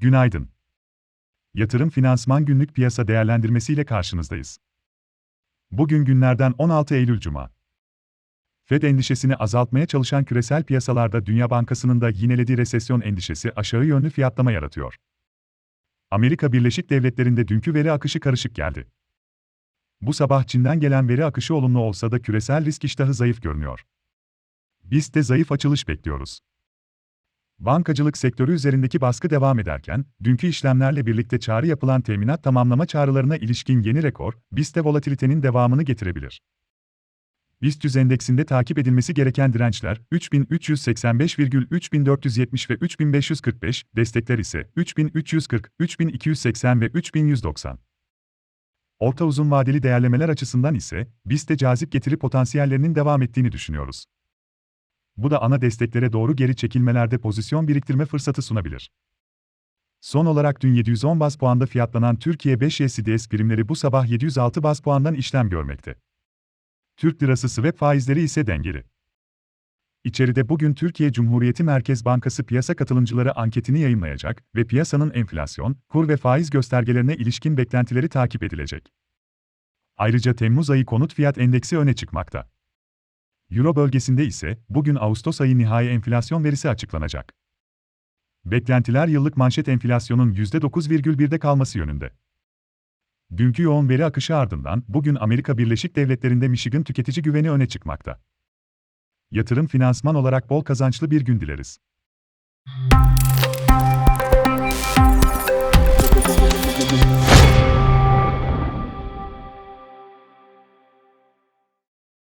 Günaydın. Yatırım Finansman Günlük Piyasa Değerlendirmesi ile karşınızdayız. Bugün günlerden 16 Eylül Cuma. Fed endişesini azaltmaya çalışan küresel piyasalarda Dünya Bankası'nın da yinelediği resesyon endişesi aşağı yönlü fiyatlama yaratıyor. Amerika Birleşik Devletleri'nde dünkü veri akışı karışık geldi. Bu sabah Çin'den gelen veri akışı olumlu olsa da küresel risk iştahı zayıf görünüyor. Biz de zayıf açılış bekliyoruz. Bankacılık sektörü üzerindeki baskı devam ederken, dünkü işlemlerle birlikte çağrı yapılan teminat tamamlama çağrılarına ilişkin yeni rekor, BIST'te volatilitenin devamını getirebilir. BIST 100 endeksinde takip edilmesi gereken dirençler 3385,3470 ve 3545, destekler ise 3340, 3280 ve 3190. Orta uzun vadeli değerlemeler açısından ise BIST'te cazip getiri potansiyellerinin devam ettiğini düşünüyoruz. Bu da ana desteklere doğru geri çekilmelerde pozisyon biriktirme fırsatı sunabilir. Son olarak dün 710 baz puanda fiyatlanan Türkiye 5 YCDS primleri bu sabah 706 baz puandan işlem görmekte. Türk lirası swap faizleri ise dengeli. İçeride bugün Türkiye Cumhuriyeti Merkez Bankası piyasa katılımcıları anketini yayınlayacak ve piyasanın enflasyon, kur ve faiz göstergelerine ilişkin beklentileri takip edilecek. Ayrıca Temmuz ayı konut fiyat endeksi öne çıkmakta. Euro bölgesinde ise bugün Ağustos ayı nihai enflasyon verisi açıklanacak. Beklentiler yıllık manşet enflasyonun %9,1'de kalması yönünde. Dünkü yoğun veri akışı ardından bugün Amerika Birleşik Devletleri'nde Michigan tüketici güveni öne çıkmakta. Yatırım finansman olarak bol kazançlı bir gün dileriz.